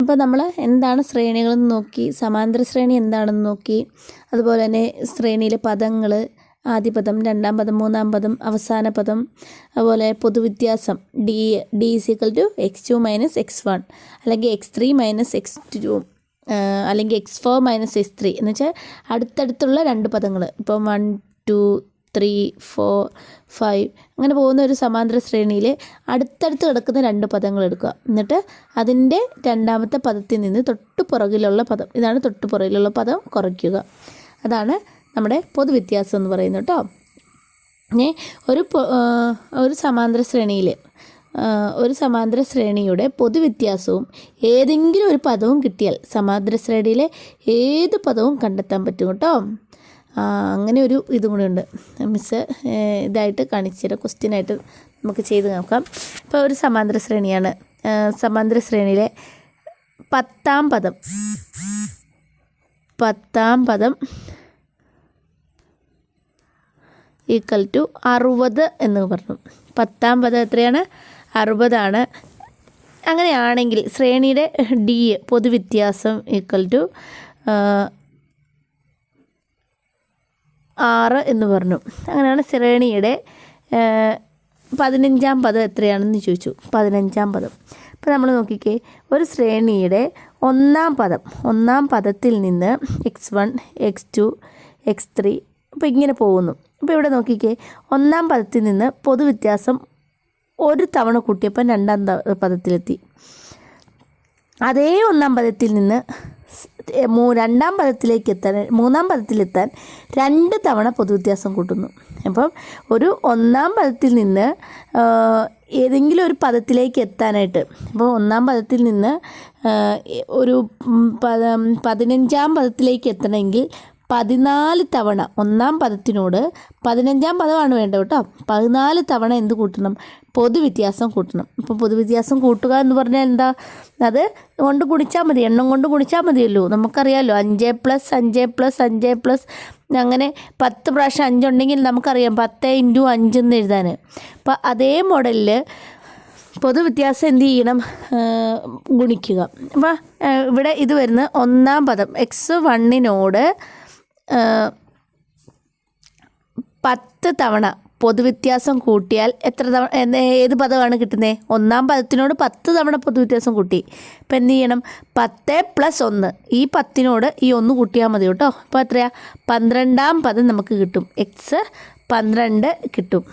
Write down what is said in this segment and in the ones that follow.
അപ്പോൾ നമ്മൾ എന്താണ് ശ്രേണികളെന്ന് നോക്കി സമാന്തര ശ്രേണി എന്താണെന്ന് നോക്കി അതുപോലെ തന്നെ ശ്രേണിയിലെ പദങ്ങൾ ആദ്യ പദം രണ്ടാം പദം മൂന്നാം പദം അവസാന പദം അതുപോലെ പൊതുവ്യത്യാസം D D equal to X two minus X one അല്ലെങ്കിൽ X three minus X two അല്ലെങ്കിൽ X four minus X three എന്ന് വെച്ചാൽ അടുത്തടുത്തുള്ള രണ്ട് പദങ്ങൾ ഇപ്പം one two three four five അങ്ങനെ പോകുന്ന ഒരു സമാന്തര ശ്രേണിയിൽ അടുത്തടുത്ത് കിടക്കുന്ന രണ്ട് പദങ്ങൾ എടുക്കുക. എന്നിട്ട് അതിന്റെ രണ്ടാമത്തെ പദത്തിൽ നിന്ന് തൊട്ട് പുറകിലുള്ള പദം ഇതാണ് തൊട്ട് പുറകിലുള്ള പദം കുറയ്ക്കുക. അതാണ് നമ്മുടെ പൊതുവ്യത്യാസം എന്ന് പറയുന്നത് കേട്ടോ. ഇനി ഒരു ഒരു സമാന്തര ശ്രേണിയിൽ ഒരു സമാന്തര ശ്രേണിയുടെ പൊതുവ്യത്യാസവും ഏതെങ്കിലും ഒരു പദവും കിട്ടിയാൽ സമാന്തര ശ്രേണിയിലെ ഏത് പദവും കണ്ടെത്താൻ പറ്റും കേട്ടോ. അങ്ങനെ ഒരു ഇതും കൂടെ ഉണ്ട്. മിസ് ഇതായിട്ട് ഇതായിട്ട് കാണിച്ചുതരാം. ക്വസ്റ്റ്യനായിട്ട് നമുക്ക് ചെയ്ത് നോക്കാം. ഇപ്പോൾ ഒരു സമാന്തര ശ്രേണിയാണ്. സമാന്തര ശ്രേണിയിലെ പത്താം പദം. പത്താം പദം ഈക്വൽ ടു അറുപത് എന്ന് പറഞ്ഞു. പത്താം പദം എത്രയാണ്? അറുപതാണ്. അങ്ങനെയാണെങ്കിൽ ശ്രേണിയുടെ ഡി പൊതുവ്യത്യാസം ഈക്വൽ ടു ആറ് എന്ന് പറഞ്ഞു. അങ്ങനെയാണ് ശ്രേണിയുടെ പതിനഞ്ചാം പദം എത്രയാണെന്ന് ചോദിച്ചു. പതിനഞ്ചാം പദം. അപ്പോൾ നമ്മൾ നോക്കിക്കേ ഒരു ശ്രേണിയുടെ ഒന്നാം പദം ഒന്നാം പദത്തിൽ നിന്ന് X one X two X three അപ്പോൾ ഇങ്ങനെ പോകുന്നു. അപ്പോൾ ഇവിടെ നോക്കിക്കേ ഒന്നാം പദത്തിൽ നിന്ന് പൊതുവ്യത്യാസം ഒരു തവണ കൂട്ടിയപ്പോൾ രണ്ടാം പദത്തിലെത്തി. അതേ ഒന്നാം പദത്തിൽ നിന്ന് രണ്ടാം പദത്തിലേക്ക് എത്താൻ മൂന്നാം പദത്തിലെത്താൻ രണ്ട് തവണ പൊതുവ്യത്യാസം കൂട്ടുന്നു. അപ്പം ഒരു ഒന്നാം പദത്തിൽ നിന്ന് ഏതെങ്കിലും ഒരു പദത്തിലേക്ക് എത്താനായിട്ട് അപ്പോൾ ഒന്നാം പദത്തിൽ നിന്ന് ഒരു പതിനഞ്ചാം പദത്തിലേക്ക് എത്തണമെങ്കിൽ പതിനാല് തവണ ഒന്നാം പദത്തിനോട് പതിനഞ്ചാം പദമാണ് വേണ്ടത് കേട്ടോ. പതിനാല് തവണ എന്ത് കൂട്ടണം? പൊതുവ്യത്യാസം കൂട്ടണം. അപ്പോൾ പൊതുവ്യത്യാസം കൂട്ടുക എന്ന് പറഞ്ഞാൽ എന്താ? അത് കൊണ്ട് ഗുണിച്ചാൽ മതി എണ്ണം കൊണ്ട് ഗുണിച്ചാൽ മതിയല്ലോ. നമുക്കറിയാമല്ലോ അഞ്ച് പ്ലസ് അഞ്ച് പ്ലസ് അഞ്ച് പ്ലസ് അങ്ങനെ പത്ത് പ്രാവശ്യം അഞ്ചുണ്ടെങ്കിൽ നമുക്കറിയാം പത്ത് ഇന്റു അഞ്ചെന്ന് എഴുതാൻ അപ്പോൾ അതേ മോഡലിൽ പൊതുവ്യത്യാസം എന്ത് ചെയ്യണം? ഗുണിക്കുക. അപ്പോൾ ഇവിടെ ഇത് വരുന്ന ഒന്നാം പദം. എക്സ് വണ്ണിനോട് പത്ത് തവണ പൊതുവ്യത്യാസം കൂട്ടിയാൽ എത്ര തവണ ഏത് പദമാണ് കിട്ടുന്നത് ഒന്നാം പദത്തിനോട് പത്ത് തവണ പൊതുവ്യത്യാസം കൂട്ടി. ഇപ്പം എന്ത് ചെയ്യണം? പത്ത് പ്ലസ് ഒന്ന്. ഈ പത്തിനോട് ഈ ഒന്ന് കൂട്ടിയാൽ മതി കേട്ടോ. അപ്പോൾ എത്രയാ? പന്ത്രണ്ടാം പദം നമുക്ക് കിട്ടും. എക്സ് പന്ത്രണ്ട് കിട്ടും.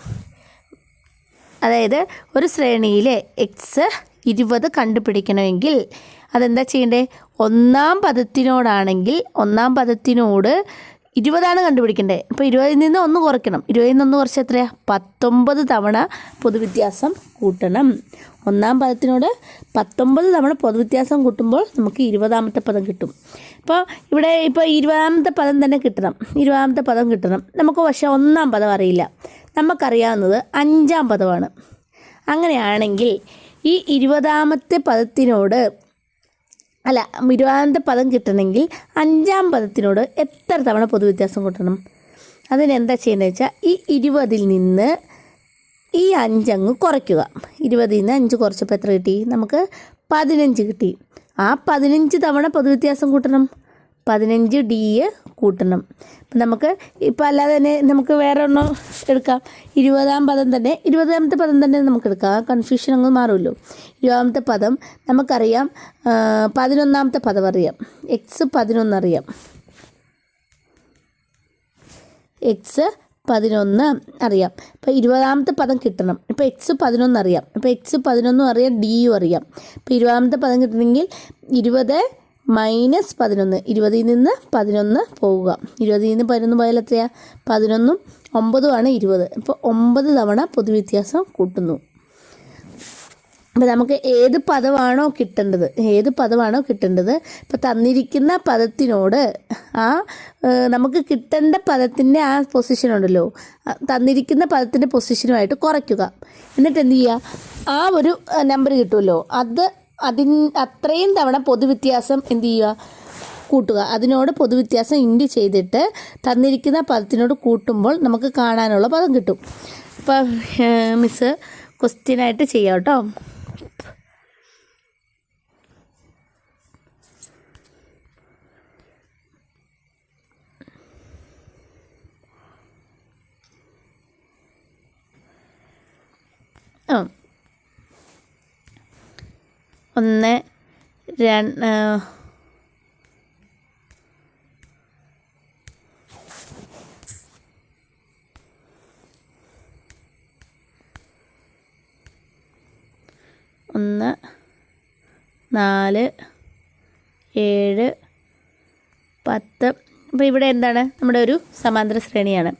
അതായത് ഒരു ശ്രേണിയിലെ എക്സ് ഇരുപത് കണ്ടുപിടിക്കണമെങ്കിൽ അതെന്താ ചെയ്യണ്ടേ? ഒന്നാം പദത്തിനോടാണെങ്കിൽ ഒന്നാം പദത്തിനോട് ഇരുപതാണ് കണ്ടുപിടിക്കേണ്ടത് അപ്പോൾ ഇരുപതിൽ നിന്ന് ഒന്ന് കുറയ്ക്കണം. ഇരുപതിൽ നിന്ന് ഒന്ന് കുറച്ച് എത്രയാ? പത്തൊമ്പത് തവണ പൊതുവ്യത്യാസം കൂട്ടണം. ഒന്നാം പദത്തിനോട് പത്തൊമ്പത് തവണ പൊതുവ്യത്യാസം കൂട്ടുമ്പോൾ നമുക്ക് ഇരുപതാമത്തെ പദം കിട്ടും. ഇപ്പോൾ ഇവിടെ ഇപ്പോൾ ഇരുപതാമത്തെ പദം തന്നെ കിട്ടണം. ഇരുപതാമത്തെ പദം കിട്ടണം. നമുക്ക് പക്ഷേ ഒന്നാം പദം അറിയില്ല. നമുക്കറിയാവുന്നത് അഞ്ചാം പദമാണ്. അങ്ങനെയാണെങ്കിൽ ഈ ഇരുപതാമത്തെ പദത്തിനോട് അല്ല ഇരുപതാമത്തെ പദം കിട്ടണമെങ്കിൽ അഞ്ചാം പദത്തിനോട് എത്ര തവണ പൊതുവ്യത്യാസം കൂട്ടണം? അതിനെന്താ ചെയ്യേണ്ടത് വെച്ചാൽ ഈ ഇരുപതിൽ നിന്ന് ഈ അഞ്ചങ്ങ് കുറയ്ക്കുക. ഇരുപതിൽ നിന്ന് അഞ്ച് കുറച്ചപ്പോൾ എത്ര കിട്ടി? നമുക്ക് പതിനഞ്ച് കിട്ടി. ആ പതിനഞ്ച് തവണ പൊതുവ്യത്യാസം കൂട്ടണം. പതിനഞ്ച് ഡി കൂട്ടണം. അപ്പം നമുക്ക് ഇപ്പം അല്ലാതെ തന്നെ നമുക്ക് വേറെ ഒന്നും എടുക്കാം. ഇരുപതാം പദം തന്നെ ഇരുപതാമത്തെ പദം തന്നെ നമുക്ക് എടുക്കാം. ആ കൺഫ്യൂഷൻ അങ്ങ് മാറുമല്ലോ. ഇരുപതാമത്തെ പദം നമുക്കറിയാം പതിനൊന്നാമത്തെ പദം അറിയാം. എക്സ് പതിനൊന്നറിയാം എക്സ് പതിനൊന്ന് അറിയാം. അപ്പോൾ ഇരുപതാമത്തെ പദം കിട്ടണം. ഇപ്പോൾ എക്സ് പതിനൊന്ന് അറിയാം. ഇപ്പോൾ എക്സ് പതിനൊന്നും അറിയാം ഡിയും അറിയാം. ഇപ്പോൾ ഇരുപതാമത്തെ പദം കിട്ടണമെങ്കിൽ ഇരുപത് മൈനസ് പതിനൊന്ന്. ഇരുപതിൽ നിന്ന് പതിനൊന്ന് പോവുക. ഇരുപതിൽ നിന്ന് പതിനൊന്ന് പോയാൽ എത്രയാണ് പതിനൊന്നും ഒമ്പതുമാണ് ഇരുപത്. അപ്പോൾ ഒമ്പത് തവണ പൊതുവ്യത്യാസം കൂട്ടുന്നു. അപ്പോൾ നമുക്ക് ഏത് പദമാണോ കിട്ടേണ്ടത്? ഏത് പദമാണോ കിട്ടേണ്ടത്? ഇപ്പോൾ തന്നിരിക്കുന്ന പദത്തിനോട് ആ നമുക്ക് കിട്ടേണ്ട പദത്തിന്റെ ആ പൊസിഷൻ ഉണ്ടല്ലോ. തന്നിരിക്കുന്ന പദത്തിന്റെ പൊസിഷനുമായിട്ട് കുറയ്ക്കുക. എന്നിട്ട് എന്ത് ചെയ്യുക? ആ ഒരു നമ്പർ കിട്ടുമല്ലോ. അത് അതിൻ അത്രയും തവണ പൊതുവ്യത്യാസം എന്ത് ചെയ്യുക? കൂട്ടുക. അതിനോട് പൊതുവ്യത്യാസം ഇൻഡ് ചെയ്തിട്ട് തന്നിരിക്കുന്ന പദത്തിനോട് കൂട്ടുമ്പോൾ നമുക്ക് കാണാനുള്ള പദം കിട്ടും. അപ്പം മിസ് ക്വസ്റ്റ്യനായിട്ട് ചെയ്യാം കേട്ടോ ആ. ഒന്ന് ഒന്ന് നാല് ഏഴ് പത്ത്. അപ്പോൾ ഇവിടെ എന്താണ്? നമ്മുടെ ഒരു സമാന്തര ശ്രേണിയാണ്.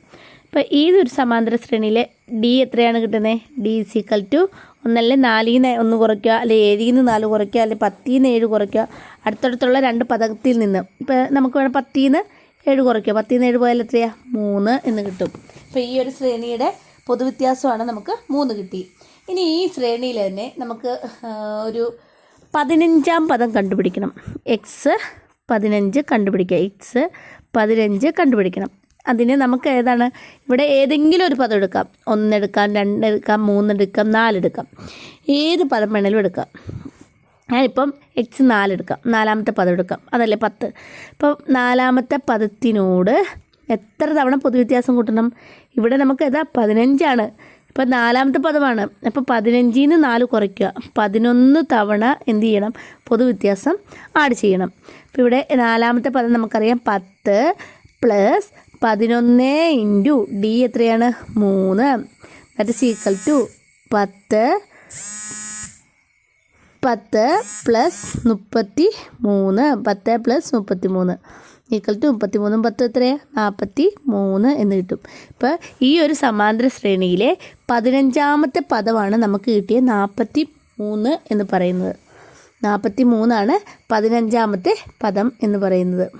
അപ്പോൾ ഈ ഒരു സമാന്തര ശ്രേണിയിലെ ഡി എത്രയാണ് കിട്ടുന്നത് ഡി ഈക്വൽ ടു ഒന്നല്ലേ നാലിൽ നിന്ന് ഒന്ന് കുറയ്ക്കുക അല്ലെങ്കിൽ ഏഴിൽ നിന്ന് നാല് കുറയ്ക്കുക അല്ലെങ്കിൽ പത്തിൽ നിന്ന് ഏഴ് കുറയ്ക്കുക അടുത്തടുത്തുള്ള രണ്ട് പദത്തിൽ നിന്ന്. ഇപ്പോൾ നമുക്ക് വേണം പത്തിൽ നിന്ന് ഏഴ് കുറയ്ക്കുക. പത്തിൽ നിന്ന് ഏഴ് പോയാൽ എത്രയാ? മൂന്ന് എന്ന് കിട്ടും. അപ്പോൾ ഈ ഒരു ശ്രേണിയുടെ പൊതുവ്യത്യാസമാണ് നമുക്ക് മൂന്ന് കിട്ടി. ഇനി ഈ ശ്രേണിയിൽ തന്നെ നമുക്ക് ഒരു പതിനഞ്ചാം പദം കണ്ടുപിടിക്കണം. എക്സ് പതിനഞ്ച് കണ്ടുപിടിക്കുക. എക്സ് പതിനഞ്ച് കണ്ടുപിടിക്കണം. അതിന് നമുക്ക് ഏതാണ്? ഇവിടെ ഏതെങ്കിലും ഒരു പദം എടുക്കാം. ഒന്നെടുക്കാം രണ്ടെടുക്കാം മൂന്നെടുക്കാം നാലെടുക്കാം. ഏത് പദം വേണേലും എടുക്കാം. ഞാനിപ്പം എക്സ് നാലെടുക്കാം. നാലാമത്തെ പദം എടുക്കാം. അതല്ലേ പത്ത്. ഇപ്പം നാലാമത്തെ പദത്തിനോട് എത്ര തവണ പൊതുവ്യത്യാസം കൂട്ടണം? ഇവിടെ നമുക്ക് ഏതാ? പതിനഞ്ചാണ്. ഇപ്പം നാലാമത്തെ പദമാണ്. അപ്പോൾ പതിനഞ്ചിൽ നിന്ന് നാല് കുറയ്ക്കുക. പതിനൊന്ന് തവണ എന്ത് ചെയ്യണം? പൊതുവ്യത്യാസം ആഡ് ചെയ്യണം. അപ്പോൾ ഇവിടെ നാലാമത്തെ പദം നമുക്കറിയാം. പത്ത് പ്ലസ് പതിനൊന്ന് ഇന്റു ഡി എത്രയാണ്? മൂന്ന്. ദാറ്റ് ഇസ് ഈക്വൽ ടു പത്ത്. പത്ത് പ്ലസ് മുപ്പത്തി മൂന്ന് പത്ത് പ്ലസ് മുപ്പത്തി മൂന്ന് ഈക്വൽ ടു മുപ്പത്തി മൂന്നും പത്തും എത്രയാണ് നാൽപ്പത്തി മൂന്ന് എന്ന് കിട്ടും. ഇപ്പോൾ ഈ ഒരു സമാന്തര ശ്രേണിയിലെ പതിനഞ്ചാമത്തെ പദമാണ് നമുക്ക് കിട്ടിയ നാൽപ്പത്തി മൂന്ന് എന്ന് പറയുന്നത്. നാൽപ്പത്തി മൂന്നാണ് പതിനഞ്ചാമത്തെ പദം എന്ന് പറയുന്നത്.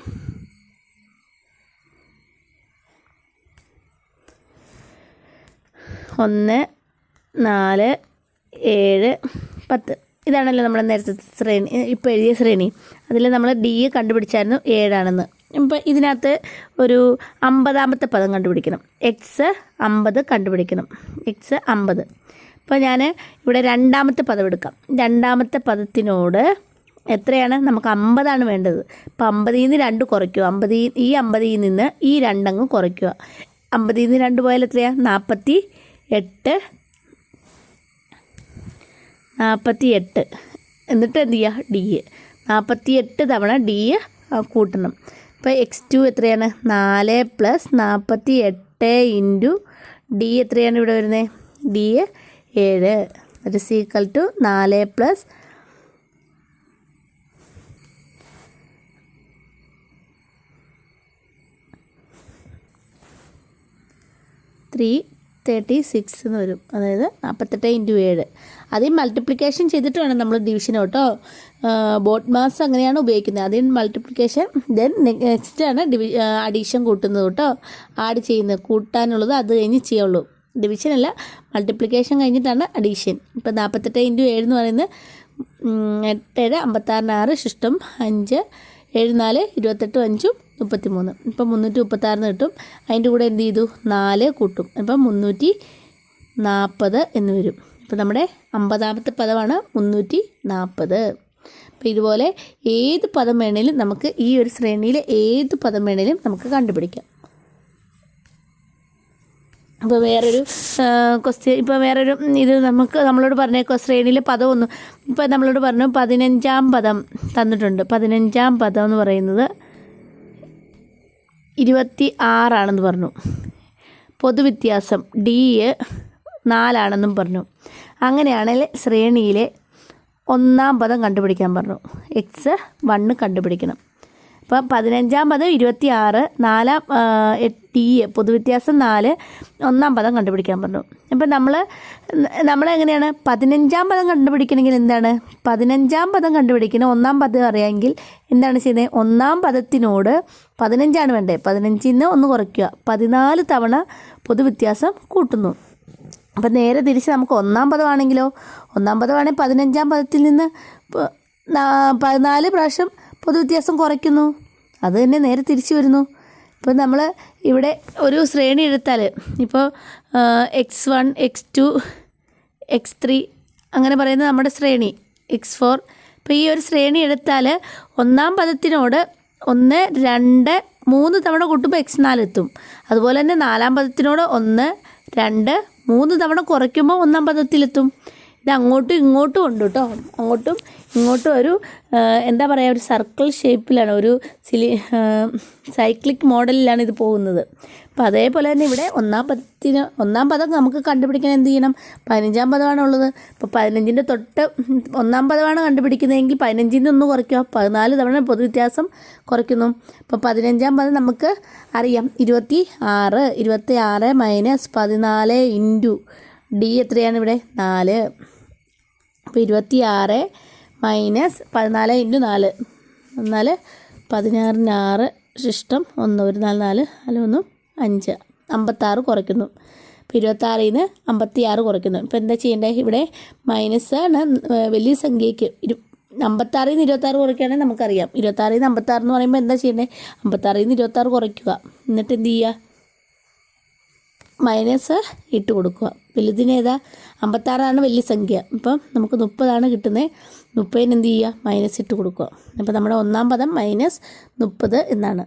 ഒന്ന് നാല് ഏഴ് പത്ത്. ഇതാണല്ലോ നമ്മുടെ നേരത്തെ ശ്രേണി ഇപ്പോൾ എഴുതിയ ശ്രേണി. അതിൽ നമ്മൾ ഡി കണ്ടുപിടിച്ചായിരുന്നു ഏഴാണെന്ന്. ഇപ്പം ഇതിനകത്ത് ഒരു അമ്പതാമത്തെ പദം കണ്ടുപിടിക്കണം. എക്സ് അമ്പത് കണ്ടുപിടിക്കണം. എക്സ് അമ്പത്. അപ്പോൾ ഞാൻ ഇവിടെ രണ്ടാമത്തെ പദം എടുക്കാം. രണ്ടാമത്തെ പദത്തിനോട് എത്രയാണ്? നമുക്ക് അമ്പതാണ് വേണ്ടത്. അപ്പോൾ അമ്പതിൽ നിന്ന് രണ്ട് കുറയ്ക്കുക. അമ്പതി ഈ അമ്പതിൽ നിന്ന് ഈ രണ്ടങ്ങ് കുറയ്ക്കുക. അമ്പതിൽ നിന്ന് രണ്ട് പോയാൽ എത്രയാണ് നാൽപ്പത്തി എട്ട് നാൽപ്പത്തി എട്ട് എന്നിട്ട് എന്ത് ചെയ്യുക ഡി. നാൽപ്പത്തി എട്ട് തവണ ഡി കൂട്ടണം. ഇപ്പോൾ എക്സ് ടു എത്രയാണ്? നാല് പ്ലസ് നാൽപ്പത്തി എട്ട് ഇന്റു ഡി എത്രയാണ് ഇവിടെ വരുന്നത് ഡി ഏഴ്. ഒരു സീക്വൽ ടു നാല് പ്ലസ് ത്രീ തേർട്ടി സിക്സ് എന്ന് വരും. അതായത് നാൽപ്പത്തെട്ട് ഇന്റു ഏഴ്. അതിൽ മൾട്ടിപ്ലിക്കേഷൻ ചെയ്തിട്ട് വേണം നമ്മൾ ഡിവിഷൻ കേട്ടോ ബോട്ട് മാസ് അങ്ങനെയാണ് ഉപയോഗിക്കുന്നത്. അതിൽ മൾട്ടിപ്ലിക്കേഷൻ ദെൻ നെക്സ്റ്റ് ആണ് ഡിവി അഡീഷൻ കൂട്ടുന്നത് കേട്ടോ ആഡ് ചെയ്യുന്നത് കൂട്ടാനുള്ളത് അത് കഴിഞ്ഞ് ചെയ്യുള്ളൂ. ഡിവിഷൻ അല്ല മൾട്ടിപ്ലിക്കേഷൻ കഴിഞ്ഞിട്ടാണ് അഡീഷൻ ഇപ്പോൾ നാൽപ്പത്തെട്ട് ഇന്റു ഏഴ് എന്ന് പറയുന്നത് എട്ട് ഏഴ് അമ്പത്താറിന് ആറ് ശിഷ്ടം അഞ്ച് ഏഴ് നാല് ഇരുപത്തെട്ടും അഞ്ചും മുപ്പത്തി മൂന്ന് ഇപ്പം മുന്നൂറ്റി മുപ്പത്താറിന് കിട്ടും. അതിന്റെ കൂടെ എന്ത് ചെയ്തു? നാല് കൂട്ടും. അപ്പം മുന്നൂറ്റി നാൽപ്പത് എന്ന് വരും. ഇപ്പം നമ്മുടെ അമ്പതാമത്തെ പദമാണ് മുന്നൂറ്റി നാൽപ്പത് അപ്പോൾ ഇതുപോലെ ഏത് പദം വേണേലും നമുക്ക് ഈ ഒരു ശ്രേണിയിലെ ഏത് പദം വേണേലും നമുക്ക് കണ്ടുപിടിക്കാം. അപ്പോൾ വേറൊരു ക്വസ്റ്റ്യൻ ഇപ്പോൾ വേറൊരു ഇത് നമുക്ക് നമ്മളോട് പറഞ്ഞ പദം ഒന്ന് ഇപ്പോൾ നമ്മളോട് പറഞ്ഞു പതിനഞ്ചാം പദം തന്നിട്ടുണ്ട്. പതിനഞ്ചാം പദം എന്ന് പറയുന്നത് ഇരുപത്തി ആറാണെന്ന് പറഞ്ഞു. പൊതുവ്യത്യാസം ഡി നാലാണെന്നും പറഞ്ഞു. അങ്ങനെയാണെങ്കിൽ ശ്രേണിയിലെ ഒന്നാം പദം കണ്ടുപിടിക്കാൻ പറഞ്ഞു. എക്സ് വണ്ണ് കണ്ടുപിടിക്കണം. അപ്പോൾ പതിനഞ്ചാം പദം ഇരുപത്തി ആറ് നാലാം ടി പൊതുവ്യത്യാസം നാല് ഒന്നാം പദം കണ്ടുപിടിക്കാൻ പറഞ്ഞു. ഇപ്പം നമ്മൾ നമ്മളെങ്ങനെയാണ്? പതിനഞ്ചാം പദം കണ്ടുപിടിക്കണമെങ്കിൽ എന്താണ്? പതിനഞ്ചാം പദം കണ്ടുപിടിക്കണം ഒന്നാം പദം അറിയാമെങ്കിൽ എന്താണ് ചെയ്യുന്നത്? ഒന്നാം പദത്തിനോട് പതിനഞ്ചാണ് വേണ്ടത്. പതിനഞ്ചിൽ നിന്ന് ഒന്ന് കുറയ്ക്കുക. പതിനാല് തവണ പൊതുവ്യത്യാസം കൂട്ടുന്നു. അപ്പം നേരെ തിരിച്ച് നമുക്ക് ഒന്നാം പദമാണെങ്കിലോ? ഒന്നാം പദമാണെങ്കിൽ പതിനഞ്ചാം പദത്തിൽ നിന്ന് പതിനാല് പ്രാവശ്യം പൊതുവ്യത്യാസം കുറയ്ക്കുന്നു. അത് തന്നെ നേരെ തിരിച്ചു വരുന്നു. ഇപ്പോൾ നമ്മൾ ഇവിടെ ഒരു ശ്രേണി എടുത്താൽ ഇപ്പോൾ X one X two X three അങ്ങനെ പറയുന്നത് നമ്മുടെ ശ്രേണി എക്സ് ഫോർ ഇപ്പോൾ ഈ ഒരു ശ്രേണി എടുത്താൽ ഒന്നാം പദത്തിനോട് ഒന്ന് രണ്ട് മൂന്ന് തവണ കൂട്ടുമ്പോൾ എക്സ് നാലെത്തും അതുപോലെ തന്നെ നാലാം പദത്തിനോട് ഒന്ന് രണ്ട് മൂന്ന് തവണ കുറയ്ക്കുമ്പോൾ ഒന്നാം പദത്തിലെത്തും. ഇത് അങ്ങോട്ടും ഇങ്ങോട്ടും ഉണ്ട് കേട്ടോ അങ്ങോട്ടും ഇങ്ങോട്ടും ഒരു എന്താ പറയുക ഒരു സർക്കിൾ ഷേപ്പിലാണ് ഒരു സിലി സൈക്ലിക് മോഡലിലാണ് ഇത് പോകുന്നത്. അപ്പോൾ അതേപോലെ തന്നെ ഇവിടെ ഒന്നാം പദത്തിന് ഒന്നാം പദം നമുക്ക് കണ്ടുപിടിക്കാൻ എന്ത് ചെയ്യണം? പതിനഞ്ചാം പദമാണ് ഉള്ളത്. അപ്പോൾ പതിനഞ്ചിന്റെ തൊട്ട് ഒന്നാം പദമാണ് കണ്ടുപിടിക്കുന്നതെങ്കിൽ പതിനഞ്ചിന്റെ ഒന്ന് കുറയ്ക്കുക. പതിനാല് തവണ പൊതുവ്യത്യാസം കുറയ്ക്കുന്നു. അപ്പോൾ പതിനഞ്ചാം പദം നമുക്ക് അറിയാം. ഇരുപത്തി ആറ് ഇരുപത്തി ആറ് മൈനസ് പതിനാല് ഇന്റു ഡി എത്രയാണ് ഇവിടെ? നാല്. അപ്പോൾ ഇരുപത്തി ആറ് മൈനസ് പതിനാല് ഇന്റു നാല്. എന്നാൽ പതിനാറിന് ആറ് ശിഷ്ടം ഒന്ന് ഒരു നാല് നാല് അല്ല ഒന്ന് അഞ്ച്. അമ്പത്താറ് കുറയ്ക്കുന്നു. അപ്പോൾ ഇരുപത്താറിൽ നിന്ന് അമ്പത്തി ആറ് കുറയ്ക്കുന്നു. ഇപ്പോൾ എന്താ ചെയ്യേണ്ടത് ഇവിടെ മൈനസ് ആണ് വലിയ സംഖ്യയ്ക്ക് ഇരു അമ്പത്താറിൽ നിന്ന് ഇരുപത്താറ് കുറയ്ക്കുകയാണെങ്കിൽ നമുക്കറിയാം. ഇരുപത്താറിൽ നിന്ന് അമ്പത്താറ് എന്ന് പറയുമ്പോൾ എന്താ ചെയ്യേണ്ടത് അമ്പത്താറിൽ നിന്ന് ഇരുപത്താറ് കുറയ്ക്കുക. എന്നിട്ട് എന്ത് ചെയ്യുക മൈനസ് ഇട്ട് കൊടുക്കുക. വലുതിനേതാ അമ്പത്താറാണ് വലിയ സംഖ്യ. അപ്പം നമുക്ക് മുപ്പതാണ് കിട്ടുന്നത് മുപ്പതിന് എന്ത് ചെയ്യുക? മൈനസ് ഇട്ട് കൊടുക്കുക. അപ്പോൾ നമ്മുടെ ഒന്നാം പദം മൈനസ് മുപ്പത് എന്നാണ്.